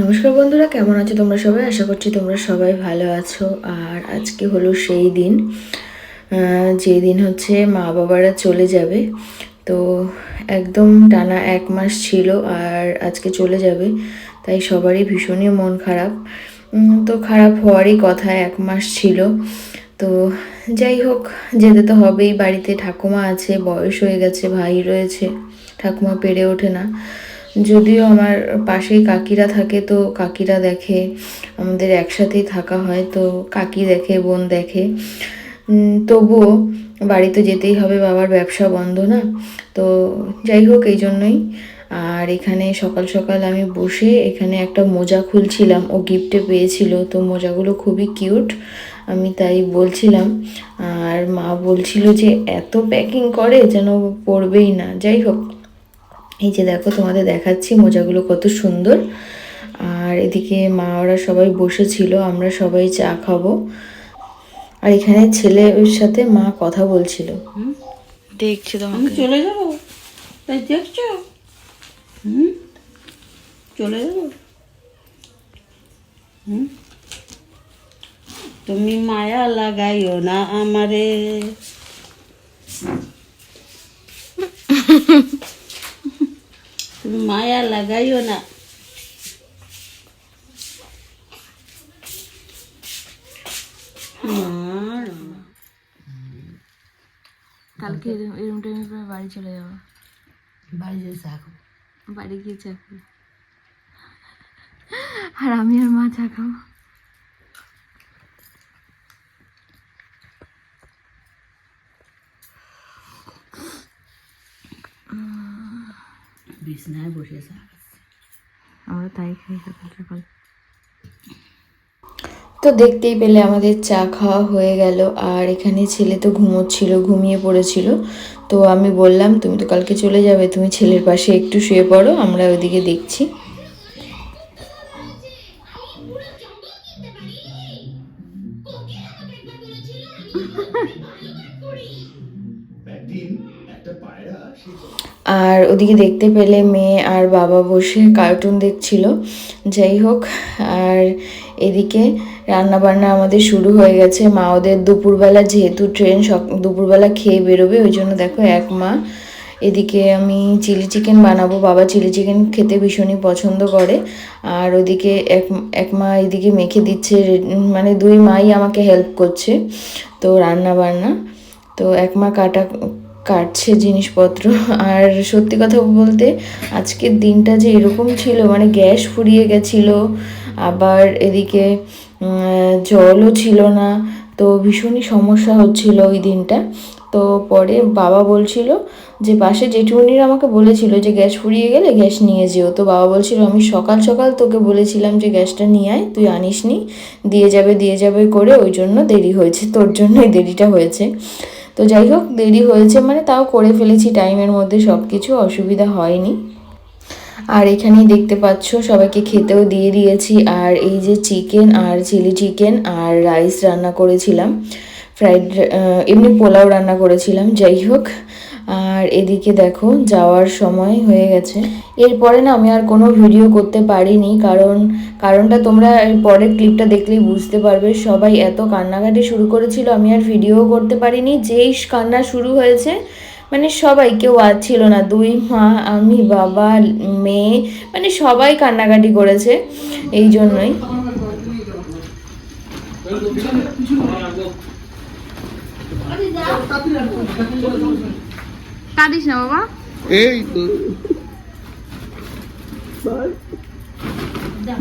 নমস্কার বন্ধুরা, কেমন আছো তোমরা সবাই? আশা করছি তোমরা সবাই ভালো আছো। আর আজকে হলো সেই দিন। যেই দিন হচ্ছে মা বাবারা চলে যাবে। তো একদম টানা এক মাস ছিল আর আজকে চলে যাবে। তাই সবারই ভীষণই মন খারাপ। তো খারাপ হওয়ারই কথা, এক মাস ছিল। তো যাই হোক, যেতে তো হবেই। বাড়িতে ঠাকুমা আছে, বয়স হয়ে গেছে, ভাই রয়েছে। ঠাকুমা পেরে ওঠে না। যদিও আমার পাশেই কাকিরা থাকে, তো কাকিরা দেখে, আমাদের একসাথেই থাকা হয়, তো কাকি দেখে, বোন দেখে। তবুও বাড়ি তো যেতেই হবে, বাবার ব্যবসা বন্ধ না? তো যাই হোক, এই জন্যই। আর এখানে সকাল সকাল আমি বসে এখানে একটা মোজা খুলছিলাম, ও গিফটে পেয়েছিল, তো মোজাগুলো খুবই কিউট, আমি তাই বলছিলাম। আর মা বলছিল যে, এত প্যাকিং করে যেন পড়বেই না। যাই হোক এই যে দেখো তোমাদের দেখাচ্ছি মোজাগুলো কত সুন্দর। আর এদিকে মা ওরা সবাই বসেছিল আমরা সবাই চা খাব। আর এখানে ছেলের সাথে মা কথা বলছিল। দেখছি আমি তোমাকে চলে যাব? তাই দেখছ? হুম চলে যাব? হুম তুমি মায়া লাগাইও না আমারে। মায়া লাগাইও না। কালকে এরকম টাইমে প্রায় বাড়ি চলে যাব। বাড়ি যেতে থাকো বাড়ি গিয়ে চা খাব। আর আমি আর মা চা খাব। বিছনায় বসে আমরা তাই খাই সকাল সকাল তো দেখতেই পেলে আমাদের চা খাওয়া হয়ে গেল আর এখানে ছেলে তো ঘুমোচ্ছিল ঘুমিয়ে পড়েছিল। তো আমি বললাম তুমি তো কালকে চলে যাবে তুমি ছেলের পাশে একটু শুয়ে পড়ো আমরা ওইদিকে দেখছি। আর ওদিকে দেখতে পেলে মেয়ে আর বাবা বসে কার্টুন দেখছিল। যাই হোক, আর এদিকে রান্না বান্না আমাদের শুরু হয়ে গেছে। মা ওদের দুপুরবেলা যেহেতু ট্রেন দুপুরবেলা খেয়ে বেরোবে, ওই জন্য দেখো এক মা। এদিকে আমি চিলি চিকেন বানাবো। বাবা চিলি চিকেন খেতে ভীষণই পছন্দ করে। আর ওদিকে এক এক মা এদিকে মেখে দিচ্ছে। মানে দুই মাই আমাকে হেল্প করছে। তো রান্না বান্না তো এক মা কাটা কাটছে জিনিসপত্র। আর সত্যি কথা বলতে আজকের দিনটা যে এরকম ছিল মানে গ্যাস ফুরিয়ে গেছিল, আবার এদিকে জলও ছিল না, তো ভীষণই সমস্যা হচ্ছিল ওই দিনটা। তো পরে বাবা বলছিল যে, পাশে জেঠুমনির আমাকে বলেছিল যে, গ্যাস ফুরিয়ে গেলে গ্যাস নিয়ে যেও। তো বাবা বলছিল, আমি সকাল সকাল তোকে বলেছিলাম যে, গ্যাসটা নিয়ে আয়, তুই আনিসনি, দিয়ে যাবে দিয়ে যাবে করে, ওই জন্য দেরি হয়েছে, তোর জন্যই দেরিটা হয়েছে। তো যাই হোক, দেরি হয়েছে মানে তাও করে ফেলেছি টাইমের মধ্যে সব কিছু অসুবিধা হয়নি। আর এখানেই দেখতে পাচ্ছ, সবাইকে খেতেও দিয়ে দিয়েছি। আর এই যে চিকেন আর চিলি চিকেন আর রাইস রান্না করেছিলাম। ফ্রাইড এমনি পোলাও রান্না করেছিলাম, যাই হোক। আর এদিকে দেখো, যাওয়ার সময় হয়ে গেছে। এরপরে না আমি আর কোনো ভিডিও করতে পারিনি, কারণ, কারণটা তোমরা এর পরের ক্লিপটা দেখলেই বুঝতে পারবে। সবাই এত কান্নাকাটি শুরু করেছিল, আমি আর ভিডিও করতে পারিনি। যেই কান্না শুরু হয়েছে মানে সবাই, কেউ আর ছিল না। দুই মা, আমি, বাবা, মেয়ে মানে সবাই কান্নাকাটি করেছে, এই জন্যই। কাঁদিস না বাবা। এই তো।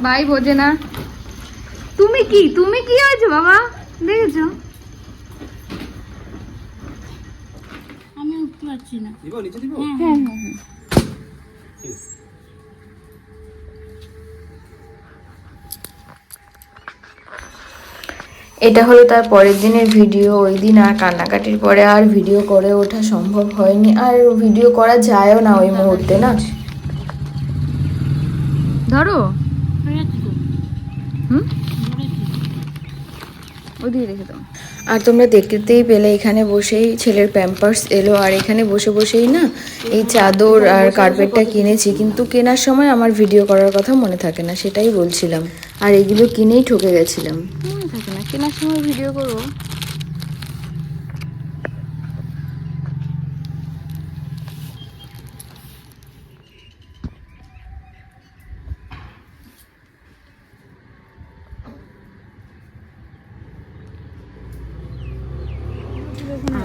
ভাই বোঝে না। তুমি কি? তুমি কি হয়েছো বাবা? দেখেছ? আমি উঠতে পারছি না। হ্যাঁ হ্যাঁ হ্যাঁ। এটা হলো তার পরের দিনের ভিডিও ওই দিন আর কান্নাকাটির পরে আর ভিডিও করে ওঠা সম্ভব হয়নি। আর ভিডিও করা যায়ও না ওই মুহূর্তে না? ধরো। হুম? ওদিকে রেখে দাও। আর তোমরা দেখতেই পেলে এখানে বসেই ছেলের প্যাম্পার্স এলো আর এখানে বসে বসেই না এই চাদর আর কার্পেটটা কিনেছি কিন্তু কেনার সময় আমার ভিডিও করার কথা মনে থাকে না সেটাই বলছিলাম। আর এগুলো কিনেই ঠকে গেছিলাম। মনে থাকে না কেনার সময় ভিডিও করব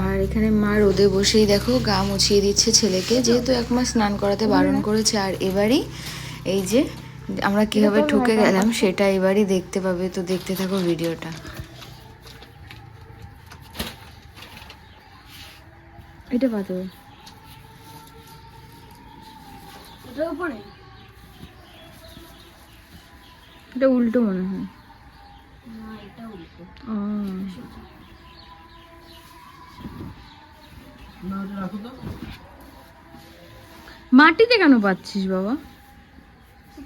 আর এখানে মা রোদে বসেই দেখো গা মুছিয়ে দিচ্ছে ছেলেকে। যেহেতু এক মাস স্নান করাতে বারণ করেছে আর এবারই এই যে আমরা কীভাবে ঠকে গেলাম সেটা এবারই দেখতে পাবে তো দেখতে থাকো ভিডিওটা। এটা উপরে? এটা উল্টো মনে হয়। না এটা উল্টো। ও। না ওটা রাখো তো। মাটিতে কেন পাচ্ছিস বাবা?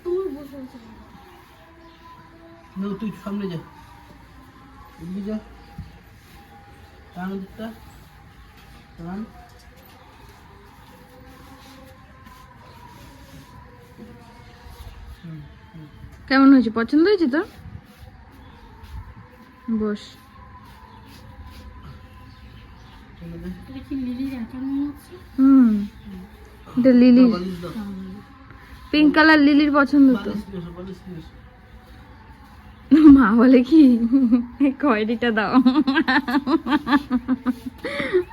তুমি বসে আছো না তুই সামনে যা। এদিকে যা। টান ওদিকটা। টান। কেমন হয়েছে? পছন্দ হয়েছে তোর বস। হুম। এটা লিলি পিঙ্ক কালার লিলির পছন্দ তো। এসো। মা বলে কি? কয়ডিটা দাও।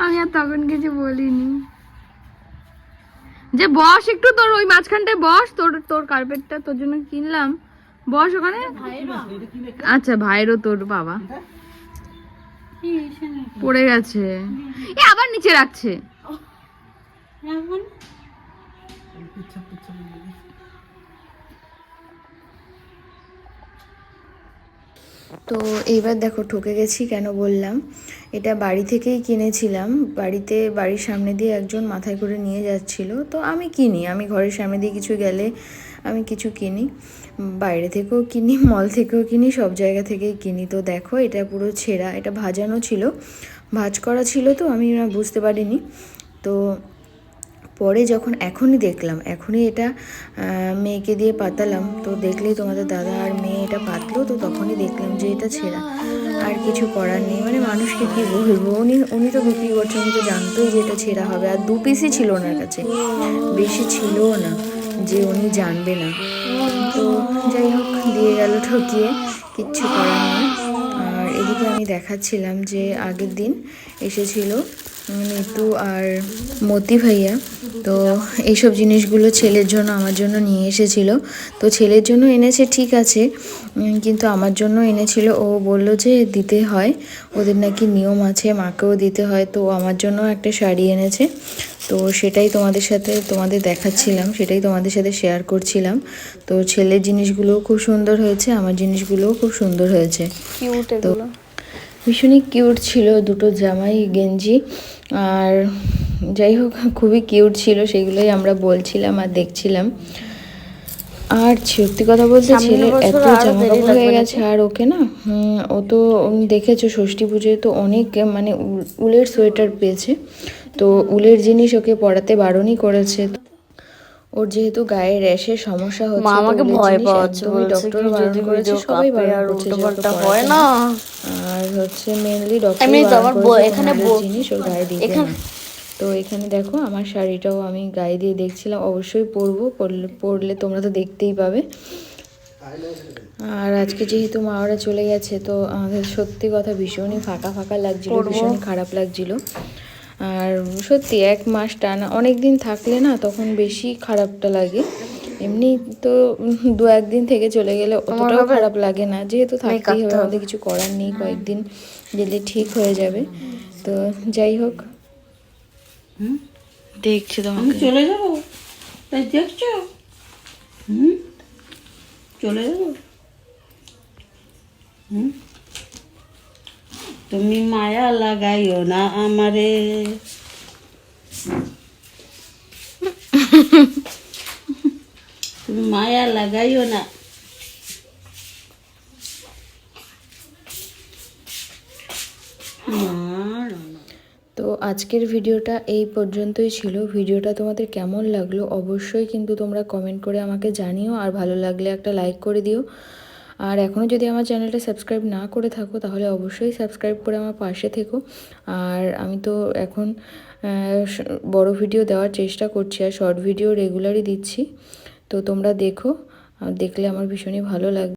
আমি আর তখন কিছু বলিনি। যে বস একটু তোর ওই মাঝখানটায় বস তোর তোর কার্পেটটা তোর জন্য কিনলাম। বস ওখানে? আচ্ছা ভাইরও তোর বাবা। পড়ে গেছে। এ আবার নিচে রাখছে রাখবেন পিচ্ছা পিচ্ছা দিকে তো এইবার দেখো ঠকে গেছি কেন বললাম। এটা বাড়ি থেকেই কিনেছিলাম। বাড়িতে বাড়ির সামনে দিয়ে একজন মাথায় করে নিয়ে যাচ্ছিল। তো আমি কিনি, আমি ঘরের সামনে দিয়ে কিছু গেলে আমি কিছু কিনি। বাইরে থেকেও কিনি, মল থেকেও কিনি, সব জায়গা থেকেই কিনি। তো দেখো, এটা পুরো ছেঁড়া, এটা ভাজানো ছিল। ভাজ করা ছিল তো, আমি বুঝতে পারিনি। তো পরে যখন এখনই দেখলাম, এখনই এটা মেয়েকে দিয়ে পাতালাম, তো দেখলেই তোমাদের দাদা আর মেয়ে এটা পাতলো, তো তখনই দেখলাম যে এটা ছেঁড়া। আর কিছু করার নেই মানে মানুষকে কি বলব? উনি উনি তো বিক্রি করছেন উনি তো জানতোই যে এটা ছেঁড়া হবে, আর দু পিসই ছিল ওনার কাছে। বেশি ছিলও না, যে উনি জানবে না। তো যাই হোক, দিয়ে গেল ঠকিয়ে, কিচ্ছু করার নেই। আর এদিকে আমি দেখাচ্ছিলাম যে আগের দিন এসেছিল মিতু আর মতি ভাইয়া। তো এইসব জিনিসগুলো ছেলের জন্য আমার জন্য নিয়ে এসেছিল। তো ছেলের জন্য এনেছে ঠিক আছে কিন্তু আমার জন্য এনেছিল। ও বলল যে দিতে হয় ওদের নাকি নিয়ম আছে মাকেও দিতে হয়। তো আমার জন্য একটা শাড়ি এনেছে। তো সেটাই তোমাদের সাথে তোমাদের দেখাচ্ছিলাম সেটাই তোমাদের সাথে শেয়ার করছিলাম। তো ছেলের জিনিসগুলোও খুব সুন্দর হয়েছে আমার জিনিসগুলোও খুব সুন্দর হয়েছে। তো ভীষণই কিউট ছিল দুটো জামাই গেঞ্জি। আর যাই হোক খুবই কিউট ছিল সেগুলোই আমরা বলছিলাম আর দেখছিলাম। আর সত্যি কথা বলতে ছেলে এত জামা কাপড় হয়ে গেছে আর ওকে না ও তো দেখেছ ষষ্ঠী পুজোয় তো অনেক মানে উল- উলের সোয়েটার পেয়েছে। তো উলের জিনিস ওকে পরাতে বারণই করেছে। ওর যেহেতু গায়ে র্যাশের সমস্যা হচ্ছে মা আমাকে ভয় একদমই বলছে ডক্টর বারণ করেছে সবাই বারণ করছে উল্টোপাল্টা হয় না। আর হচ্ছে মেনলি ডক্টর এমনি তো আমার এখানে এখানে জিনিস ওর গায়ে দিতে এখানে- তো এখানে দেখো আমার শাড়িটাও আমি গায়ে দিয়ে দেখছিলাম অবশ্যই পরবো পরলে পরলে তোমরা তো দেখতেই পাবে। আর আজকে যেহেতু মা ওরা চলে গেছে তো আমাদের সত্যি কথা ভীষণই ফাঁকা ফাঁকা লাগছিল ভীষণ খারাপ লাগছিল। আর সত্যি এক মাস টানা অনেক দিন থাকলে না তখন বেশি খারাপটা লাগে। এমনি তো দু একদিন থেকে চলে গেলে অতটাও খারাপ লাগে না। যেহেতু থাকতেই হবে আমাদের কিছু করার নেই কয়েকদিন গেলে ঠিক হয়ে যাবে। তো যাই হোক। দেখছি আমি তোমাকে চলে যাব? তাই দেখছ? হুম? চলে যাব? হুম? তুমি মায়া লাগাইও না আমারে। তুমি মায়া লাগাইও না। তো আজকের ভিডিওটা এই পর্যন্তই ছিল। ভিডিওটা তোমাদের কেমন লাগল অবশ্যই কিন্তু তোমরা কমেন্ট করে আমাকে জানিও। আর ভালো লাগলে একটা লাইক করে দিও। আর এখনও যদি আমার চ্যানেলটা সাবস্ক্রাইব না করে থাকো, তাহলে অবশ্যই সাবস্ক্রাইব করে আমার পাশে থেকো। আর আমি তো এখন বড় ভিডিও দেওয়ার চেষ্টা করছি আর শর্ট ভিডিও রেগুলারই দিচ্ছি। তো তোমরা দেখো দেখলে আমার ভীষণই ভালো লাগবে।